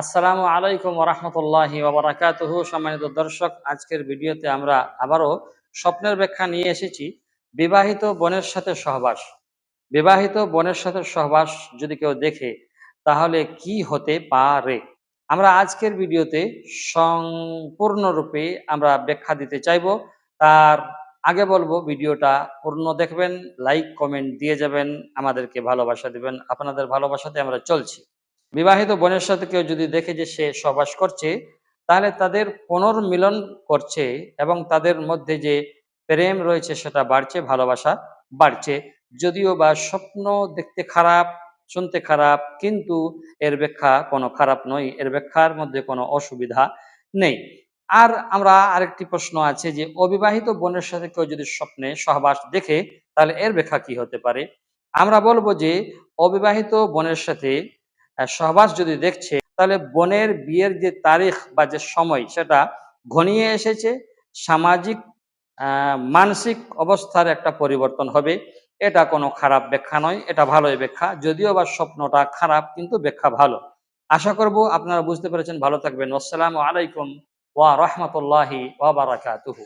আসসালামু আলাইকুম ওরহমতুল্লাহি ওবরাকাতুহু সম্মানিত দর্শক, আজকের ভিডিওতে আমরা আবারও স্বপ্নের ব্যাখ্যা নিয়ে এসেছি। বিবাহিত বোনের সাথে সহবাস। বিবাহিত বোনের সাথে সহবাস যদি কেউ দেখে, তাহলে কি হতে পারে? আমরা আজকের ভিডিওতে সম্পূর্ণরূপে আমরা ব্যাখ্যা দিতে চাইব। তার আগে বলব, ভিডিওটা পূর্ণ দেখবেন, লাইক, কমেন্ট দিয়ে যাবেন, আমাদেরকে ভালোবাসা দিবেন। আপনাদের ভালোবাসাতে আমরা চলছি। বিবাহিত বোনের সাথে কেউ যদি দেখে যে সে সহবাস করছে, তাহলে তাদের পুনর্মিলন করছে এবং তাদের মধ্যে যে প্রেম রয়েছে সেটা বাড়ছে, ভালোবাসা বাড়ছে। যদিও বা স্বপ্ন দেখতে খারাপ, শুনতে খারাপ, কিন্তু এর ব্যাখ্যা কোনো খারাপ নয়, এর ব্যাখ্যার মধ্যে কোনো অসুবিধা নেই। আর আমরা আরেকটি প্রশ্ন আছে যে, অবিবাহিত বোনের সাথে কেউ যদি স্বপ্নে সহবাস দেখে, তাহলে এর ব্যাখ্যা কি হতে পারে? আমরা বলব যে, অবিবাহিত বোনের সাথে সহবাস যদি দেখছে, তাহলে বোনের বিয়ের যে তারিখ বা যে সময়, সেটা ঘনিয়ে এসেছে, সামাজিক মানসিক অবস্থার একটা পরিবর্তন হবে। এটা কোনো খারাপ ব্যাখ্যা নয়, এটা ভালোই ব্যাখ্যা। যদিও বা স্বপ্নটা খারাপ, কিন্তু ব্যাখ্যা ভালো। আশা করব আপনারা বুঝতে পেরেছেন। ভালো থাকবেন। আসসালামু আলাইকুম ওয়া রহমতুল্লাহি ওয়া বারাকাতুহু।